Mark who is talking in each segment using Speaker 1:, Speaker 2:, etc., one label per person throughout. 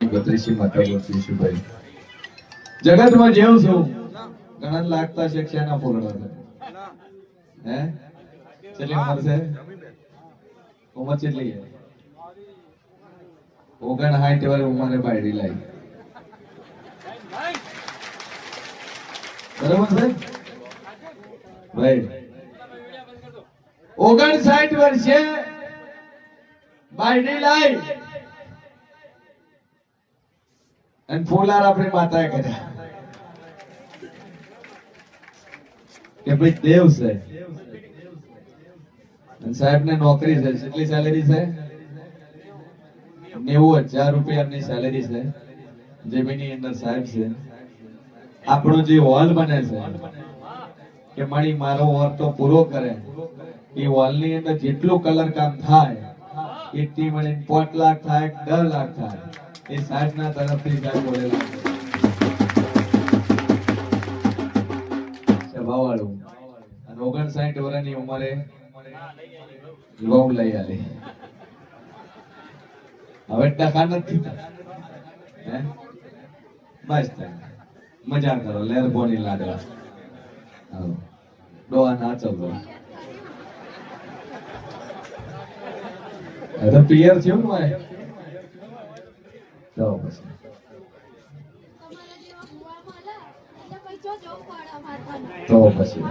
Speaker 1: બત્રીસી માતા જેવું છું. ઘણા લાગતા છે શેના છે હે? ચલી ઉંમર છે? ઉંમર કેટલી ઓગણ હાઈટ વાર ઉંમરે બાયડી લાવી બરોબર છે? ભાઈ. ઓગણ સાઠ વર્ષે બાયડી લાવી અને ફોલાર આપણી માતાએ કર્યા. કે ભાઈ દેવ છે. અને સાહેબ ને નોકરી છે. કેટલી સેલેરી છે? નેવું હજાર રૂપિયાની સેલેરી છે. જેમીની અંદર સાહેબ છે. આપણો જે હોલ બને છે, કે મારી મારો હોલ તો પૂરો કરે. એ હોલની અંદર જેટલું કલર કામ થાય, એટલી મળી પાંચ લાખ થાય દસ લાખ થાય. એ સાહેબ ના. તરફથી સાહેબ બોલેલા હવે ટકા નથી હે? બસ મજા કરો, લેર બોની લાડવા. ડોહા નાચો તો. પિયર થયું ને તો પછી. તો પછી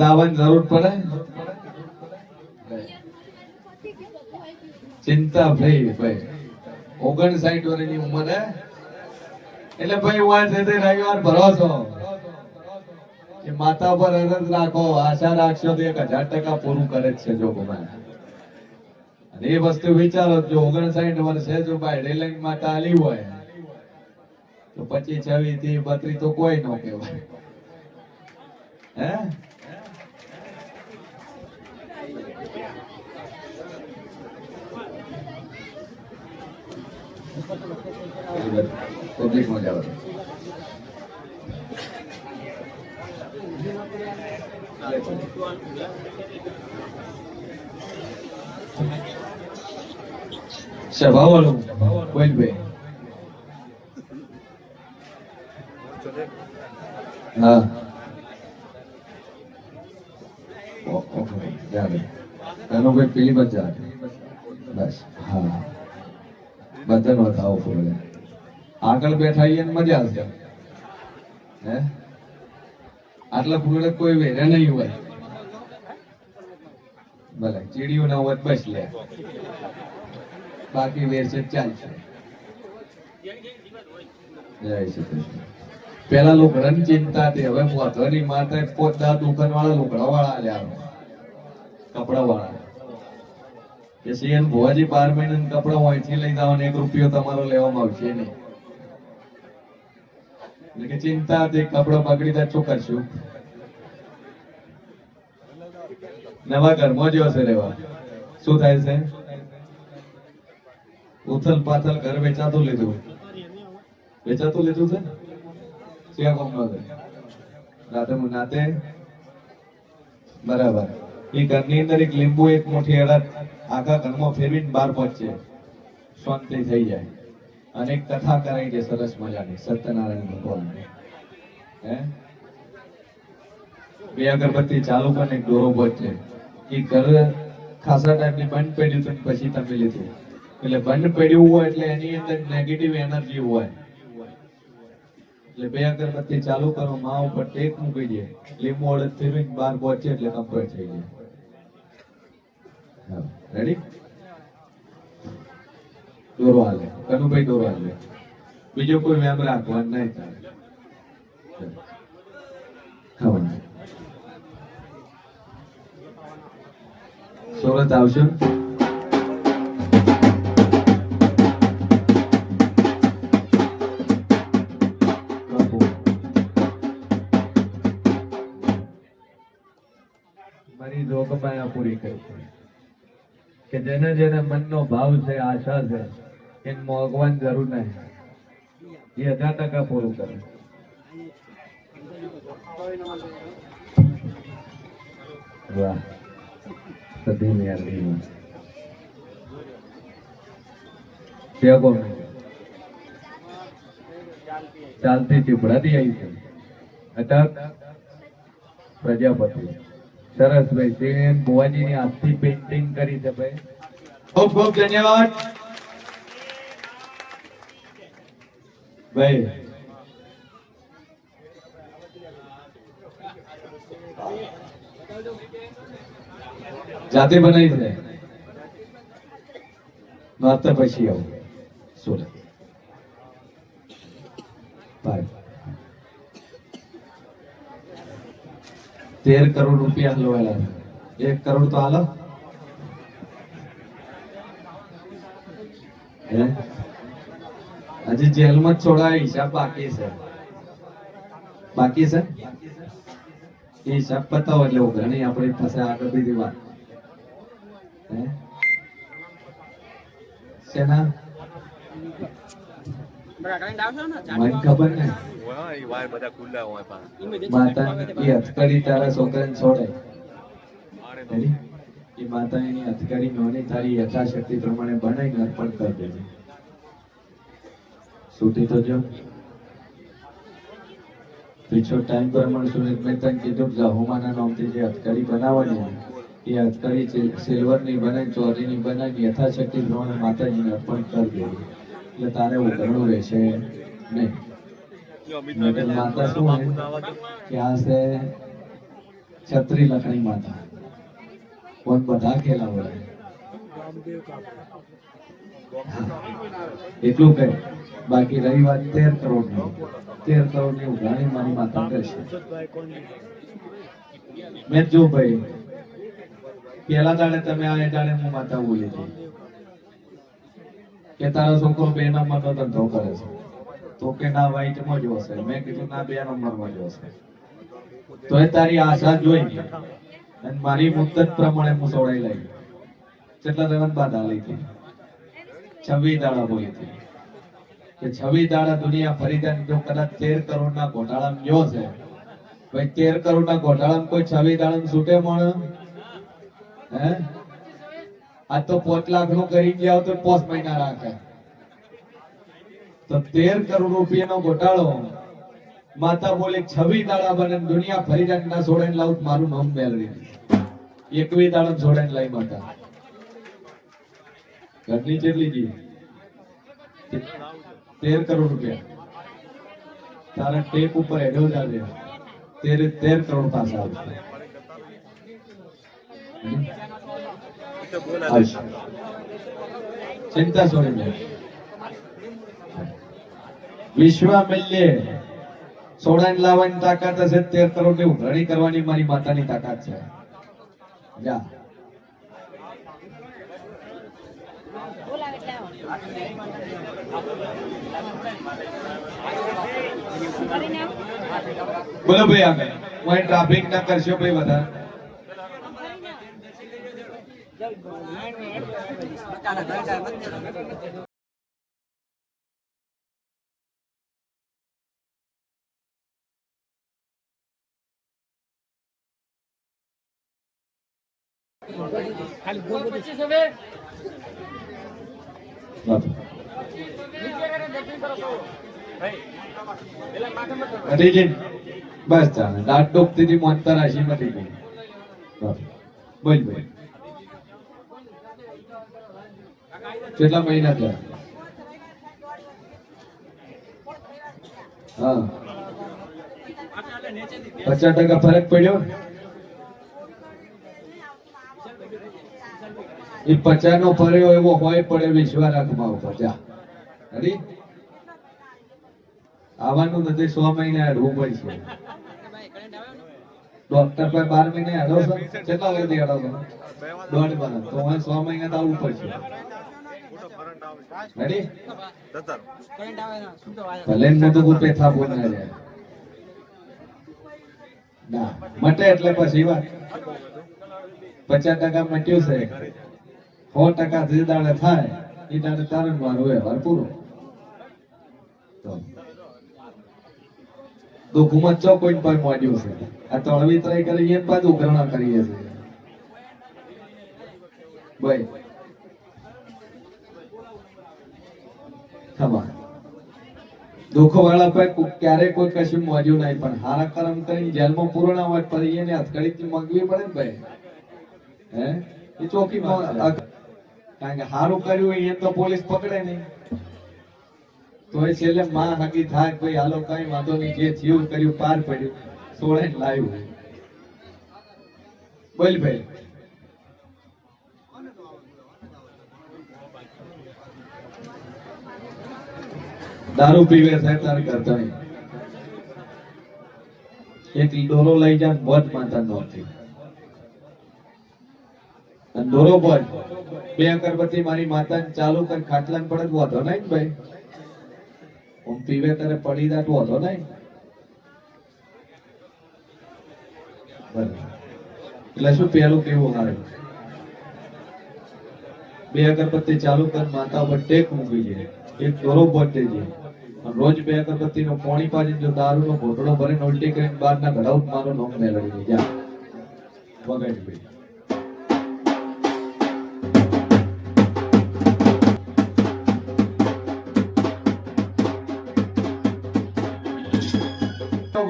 Speaker 1: દાવાની જરૂર પડે. ચિંતા ભાઈ ભાઈ. ઓગણસાઠ વર્ષની ઉંમરે એટલે ભાઈ હું આ છે રવિવાર ભરો છો. કે માતા પર અરજ રાખો, આશા રાખશો તો એક હજાર ટકા પૂરું કરે છે, જો અને એ વસ્તુ વિચારો જો ઓગણસાઠ વર્ષે જો ભાઈ લાઈનમાં આલી હોય, તો પચીસ, છવ્વીસથી બત્રી તો કોઈ ન કહેવાય. હે? પબ્લિક સભાવાળું કોઈ ભાઈ હા એનો કોઈ પેલી બાજુ જાણે બસ હા બધાનો થાવ ફૂલે આગળ બેઠા આઈએ ને મજા આવશે હે આટલા ફૂલે કોઈ વેરે નહીં હોય ભલે ચીડિયું ના હોય બસ લે બાકી વેર છે ચાલશે પેલા લોકડાની ચિંતા હતી, હવે પોતવાની માતા પોતા દુકાન વાળા લોકડા વાળા આલ્યા કપડા વાળા કે સીએન ભુવાજી બાર મહિના કપડા અહીંથી લઈ જાવ એક રૂપિયો તમારો લેવામાં આવશે નહીં. એટલે કે ચિંતા હતી, કપડા બગડી જાય શું કરશું? નવા ઘરમાં જ હશે રેવા શું થાય છે? ઉથલ પાથલ ઘર વેચાતું લીધું વેચાતું લીધું છે? ક્યાં કોમ નો રાતે નાતે? બરાબર. એ ઘરની અંદર એક લીંબુ, એક મોટી અડદ, આખા ઘરમાં ફેરવીને બહાર પહોંચે. શાંતિ થઈ જાય. અને એક કથા કરાઈ છે સરસ મજાની, સત્યનારાયણ ભગવાનની. હે? બે અગરબત્તી ચાલુ કરીને એક દોરો પહોંચે એ ઘર ખાસા ટાઈમની બંધ પડ્યું હતું પછી તમે લીધું. એટલે બંધ પડ્યું હોય એટલે એની અંદર નેગેટિવ એનર્જી હોય. એટલે બે અગરબત્તી ચાલુ કરો માં ઉપર ટેક મૂકી દે. લીંબુ અડદ ફેરવીને બહાર પહોંચે એટલે કમ્પ્લીટ થઈ જાય. રેડી દોરવા લે કનુભાઈ દોરવા લે બીજો કોઈ વ્યામ રાખવાનું નહીં. ચાલે સુરત આવશો? કે જેને જેને મનનો ભાવ છે, આશા છે, એને મોગવાની જરૂર નહીં. એ હજાર ટકા પૂરું કરે. વાહ. ચાલતી ચીપડાથી આવી છે. અટક. પ્રજાપતિ. સરસ ભાઈ સેન બુવાજીની હાથથી પેઇન્ટિંગ કરી છે ભાઈ. ખૂબ ખૂબ ધન્યવાદ. ભાઈ. જાતે બનાવી છે. માત્ર પછી આવું. સુરત બાય તેર કરોડ રૂપિયા હલવાયેલા. એક કરોડ તો હાલો. હજી જેલમાં જ છોડાય હિસાબ બાકી છે. બાકી છે? એ હિસાબ પતાવો એટલે ઘણી આપણી પાસે આગળ બીજી વાત. શેના? મને ખબર નહીં. માતા એ હથકડી તારા છોકરાને છોડે. એ માતા એની હથકડી નોની તારી યથાશક્તિ પ્રમાણે બનાવીને અર્પણ કરી દેજે. છૂટી તો જો. પીછો ટાઈમ પ્રમાણે સુનિત મહેતા કીધું કે જાહુમાના નામથી જે હથકડી બનાવવાની હોય, એ હથકડી સિલ- સિલ્વરની બનાવી ચોરીની બનાવી યથાશક્તિ પ્રમાણે માતાજીને અર્પણ કરી દેવી એટલે તારે ઉઘરણું રહેશે નહીં. માતા શું હોય. કે આ છે? છત્રી લખણી માતા. કોણ બધા કેલા હોય? એટલું કહે. બાકી રહી વાત તેર કરોડની તેર કરોડની ઉઘાણી મારી માતા કરશે. મેં જો ભાઈ પેલા દાડે તમે આ દાડે હું માતા બોલી હતી. કે તારો છોકરો બે નંબર નો ધંધો કરે છે. તો કે ના વાઈટમાં જ હશે. મેં કીધું, ના, બે નંબરમાં જ હશે. તો એ તારી આશા જોઈ અને મારી મુદ્દત પ્રમાણે હું સોડાઈ લઈ કેટલા રમત બાદ આલી હતી. છવ્વી દાડા બોલી હતી. કે છવ્વી દાડા દુનિયા ફરીદાન જો કદાચ તેર કરોડ ના ઘોટાળામાં ગયો છે. ભાઈ, તેર કરોડ ના ઘોટાળામાં કોઈ છવ્વી દાડા છૂટે મળે હે? આ તો પાંચ લાખનું કરી ગયા તો પાંચ મહિના રાખે. તો તેર કરોડ રૂપિયાનો ગોટાળો માતા બોલે છવી દાડા બને દુનિયા ફરી જાય ના છોડે લાવું મારું નામ મેળવી એકવી દાડા છોડે લઈ માતા. ઘટની કેટલી જી. તેર કરોડ રૂપિયા. તારા ટેપ ઉપર હેડો જાજે તેર તેર કરોડ પાસે આવશે. ચિંતા છોડી દે. વિશ્વામલ્યે સોડાને લાવવાની તાકાત હશે, તેર કરોડની ઉઘરાણી કરવાની મારી માતાની તાકાત છે. જા. બોલો ભાઈ આગળ. હું ટ્રાફિક ના કરશો ભાઈ વધારે.
Speaker 2: કરીને આવો.
Speaker 1: મટી ગઈ. બસ ચાલે. દાંત ડોકતી હતી મોતર રાશિ મટી ગઈ. બોલ બોલ. કેટલા મહિના થયા? હા. પચાસ ટકા ફરક પડ્યો? એ પચાનો પર્યો એવો હોય પડે વિશ્વારાખમાં ઉપર. જા. રેડી આવવાનું નથી, સો મહિને અડવું પડશે ડોક્ટર પાસે બાર મહિને અડો છો કેટલા વાગે અડો છો દોઢ બાર તો હવે સો મહિને તો આવવું પડશે. રેડી ભલે તો કોઈ પેથા બોલ ના જાય ના, મટે એટલે પછી વાત. પચાસ ટકા મટ્યું છે. સો ટકા જે દાડે થાય, એ દાડે તારણ હોય વાર પૂરો. તો. દુઃખમાં ચો કોઈ પર માંડ્યું છે. આ તળવી ત્રય કરીએ ને પાછું ઉઘરણા કરીએ છીએ. ભાઈ. ખબર. દુઃખ વાળા પર ક્યારે કોઈ કશું મોજ્યું નહીં, પણ હારા કરમ કરીને જેલમાં પૂર્ણ હોય પડી એને હથકડીથી માંગવી પડે ને ભાઈ. હે? એ ચોકી કારણ કે હારું કર્યું એ તો પોલીસ પકડે નહીં. તો એ છેલ્લે માં હકી થાય ભાઈ, હાલો, કઈ વાંધો નહીં, જે થયું કર્યું, પાર પડ્યું. સોળે લાવ્યું બોલ ભાઈ. દારૂ પીવે સાહેબ તારે કરતા નહીં. એક ડોલો લઈ જાય મત માતા નહોતી અને ડોરો બે અગરબત્તી મારી માતા ચાલુ કરી ખાટલા પડે વાંધો નહીં ભાઈ? હું પીવે તારે પડી દાટ વાંધો નહીં? એટલે શું પેલું કેવું હારે? બે અગરબત્તી ચાલુ કર માતા ઉપર ટેક મૂકી છે એક દોરો બોટ દેજે રોજ બે અગરબત્તી નો પોણી પાડી જો દારૂ નો ઘોટડો ભરીને ઉલટી કરીને બહાર ના ઘડાઉટ મારો નોમ મેળવી જાય વગાડી ભાઈ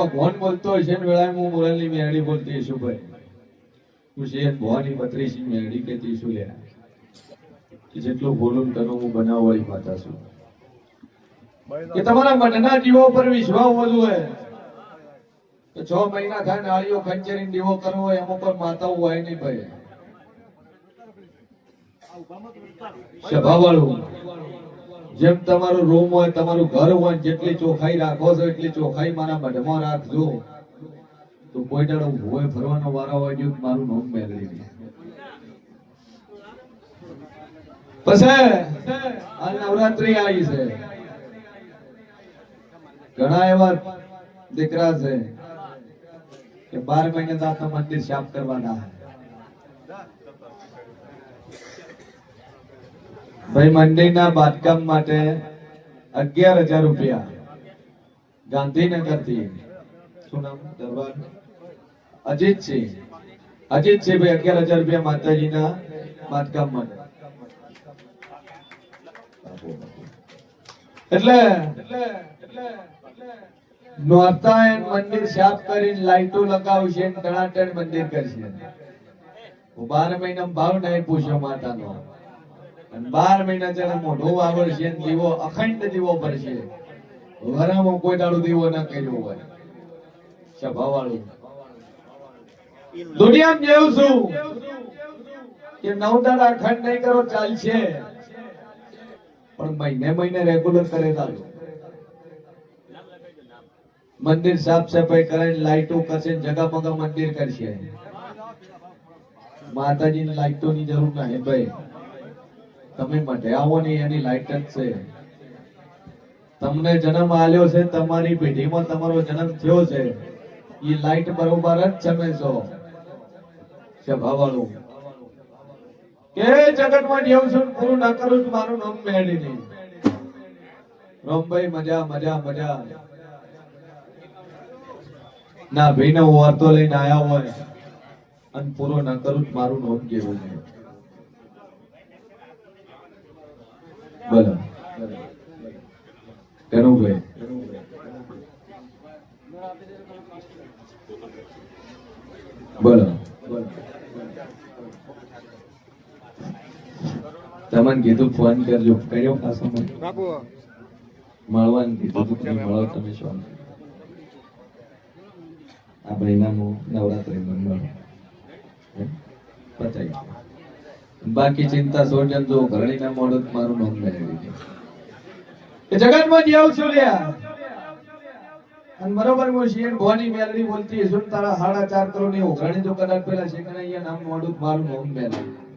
Speaker 1: ભગવાન બોલતો હશે ને વેળાએ હું મોરલની મેરડી બોલતી છું ભાઈ. હું છે ભવાની પત્રીસી મેરડી કહેતી શું લે જેટલું બોલું તનું હું બનાવવાળી માતા છું કે તમારા મનના જીવો પર વિશ્વાસ વધુ હોય. તો છ મહિના થાય નાળીઓ ખંચેરી દીવો કરવો હોય, એમાં પણ માતાઓ હોય નહીં ભાઈ. સભાવાળું જેમ તમારું રૂમ હોય, તમારું ઘર હોય, જેટલી ચોખાઈ રાખો છો, એટલી ચોખાઈ મારા મઢમાં રાખજો. તો કોઈ દાડો હોય ફરવાનો વારો હોય ગયો મારું નામ મેળવી દે. પછી આ નવરાત્રી આવી છે. ઘણા એવા દીકરા છે કે બાર મહિને તો મંદિર સાફ કરવાના ભાઈ મંદિરના બાંધકામ માટે અગિયાર હજાર રૂપિયા. ગાંધીનગરથી. શું નામ? દરબાર? અજીતસિંહ અજીતસિંહ ભાઈ, અગિયાર હજાર રૂપિયા માતાજીના બાંધકામ માટે. એટલે નોર્તાયન મંદિર સાફ કરીને લાઈટો લગાવશે તણાટણ મંદિર કરશે. બાર મહિના ભાવ નહીં પૂછ્યો માતાનો. બાર મહિના ચાલે મોઢું વાવડશે છે દીવો અખંડ દીવો છે વરામાં કોઈ દાડો દીવો ના કર્યો હોય. સભાવાળું. દુનિયામાં જેવું છું કે નવ દાડા અખંડ નહીં કરો, ચાલશે. પણ મહિને મહિને રેગ્યુલર કરે ચાલુ મંદિર સાફ સફાઈ કરાવીને લાઈટો કરશે ને જગામગા મંદિર કરશે. માતાજીની લાઈટોની જરૂર નહીં ભાઈ. તમે મઢે આવો ને એની જ છે. તમને જન્મ આલ્યો છે, તમારી પેઢીમાં તમારો જન્મ થયો છે. એ લાઈટ બરોબર જ ચમે છો. સભાવાળું. કે જગતમાં જેવું છું પૂરું ના કરું મારું નામ મેળી નહીં રોમભાઈ, મજા મજા મજા. ના ભાઈ ને વાર્તો લઈને આયા હોય. અને પૂરો ના કરું મારું નામ જેવું નહીં બોલો કનુભાઈ બોલો તમને કીધું ફોન કરજો કર્યો પાછો મને? મળવાનું કીધું તું તમે મળો તમે શું આ મહિનામાં નવરાત્રી મળો હે? બાકી ચિંતા સોજન જો ઘરણીના મોડું જ મારું નામ મેળવી કે જગતમાં જીવ છું લ્યા. અને બરોબર હું શિયન ભવાની મેલડી બોલતી હશું તારા સાડા ચાર કરોડની ઉઘરાણી જો કદાચ પેલા છે કે અહીંયા નામ મોડું મારું નામ મેળવી.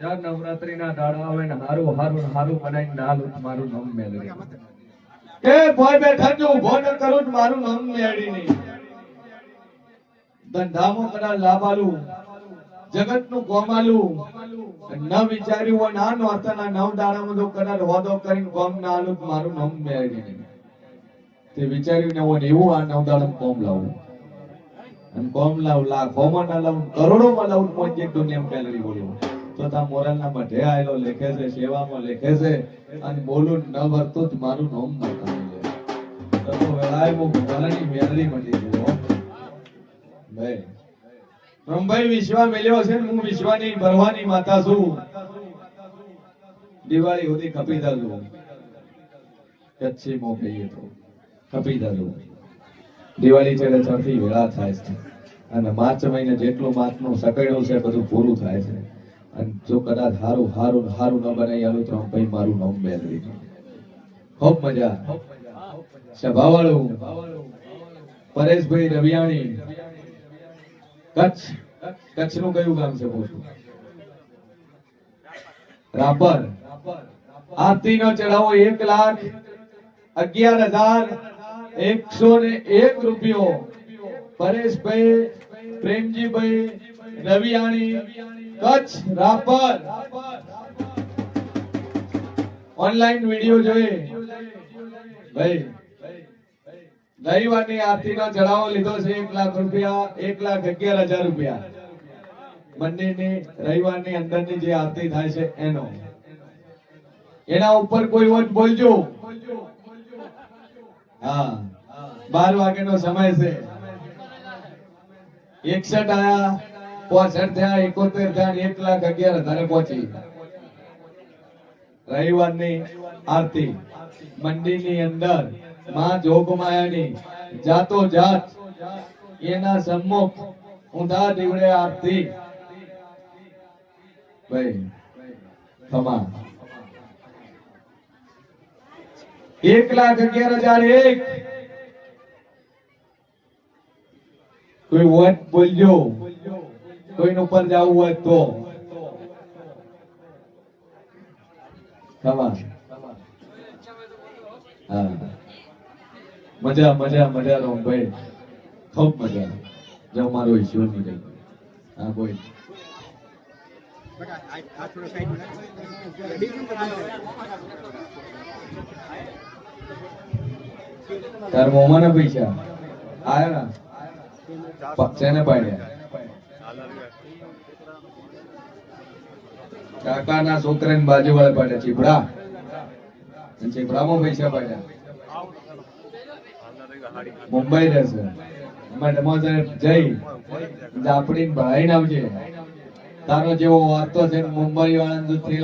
Speaker 1: જ્યાં નવરાત્રીના દાડા આવે ને હારું હારું હારું બનાવીને નાલું મારું નામ મેળવી એ ભોય બેઠા જો ઊભો ન કરું મારું નામ મેળવી નહીં. ધંધામાં કરા લાભાલું જગતનું ગોમાલું ન વિચાર્યું હોય ના નોરતાના નવ દાડામાં જો કદાચ હોદો કરીને ગોમ ના આલું મારું નામ મેળવી નહીં તે વિચાર્યું ને હોય એવું આ નવદાડમ કોમ લાવું. અને કોમ લાવ, લાખોમાં ના લાવું, કરોડોમાં લાવું, મોજે દુનિયા કેલરી બોલ્યો તો તા મોરલના મઢે આવેલો લેખે છે, સેવામાં લેખે છે, અને બોલું ન ભરતું જ મારું નોમ લે. તો વેળાએ હું ભગવાનની મેલડી મળી ગયો. ભાઈ રમભાઈ વિશ્વા મેલ્યો છે ને હું વિશ્વાની ભરવાની માતા છું. દિવાળી સુધી ખપી દાદુ કચ્છી મો કહીએ તો ખપી દાદુ દિવાળી છેડે ચડતી વેળા થાય છે. અને માર્ચ મહિને જેટલું માસનું સકડ્યું છે, બધું પૂરું થાય છે. અને જો કદાચ હારું હારું હારું ન બનાવી આલું તો ભાઈ મારું નામ મેળવી ખૂબ મજા. સભાવાળું પરેશભાઈ રવિયાણી. કચ્છ. કચ્છનું કયું ગામ છે પૂછું? રાપર. આરતીનો ચઢાવો એક લાખ અગિયાર હજાર એકસો ને એક રૂપિયો. પરેશભાઈ, પ્રેમજીભાઈ, રવિયાણી કચ્છ રાપર. ઓનલાઈન વીડિયો જોઈએ. ભાઈ, રવિવારની આરતીનો ચઢાવો લીધો છે એક લાખ રૂપિયા, એક લાખ અગિયાર હજાર રૂપિયા. બંનેની, રવિવારની અંદરની જે આરતી થાય છે એનો. એના ઉપર કોઈ વોટ બોલજો. હા. બાર વાગ્યાનો સમય છે. એકસઠ આયા. પોસઠ થયા, એકોતેર થયા એક લાખ અગિયાર હજારે પહોંચી. રવિવારની આરતી. મંદિરની અંદરમાં જોગમાયાની જાતો જાત, એના સન્મુખ ઊંધા દીવડે આરતી. ભાઈ, ખમા. એક લાખ અગિયાર હજાર એક. કોઈ વોટ બોલજો. કોઈનું ઉપર જવું હોય તો. મજા મજા મજા રહો ભાઈ. ખૂબ મજા જો મારો ઈશ્વરની રહી. હા, બોલ. તાર મોમાના પૈસા. આયા ના? પક્ષેને પાડ્યા? કાકાના છોકરાને બાજુ વાળા પાડ્યા ચીપડા અને ચીપડામાં પૈસા પાડ્યા. મુંબઈ રહેશે. અમે ડમોઝર જઈ આપણી ભાઈ આવજે. તારો જેવો વાતો છે મુંબઈ વાળા થ્રી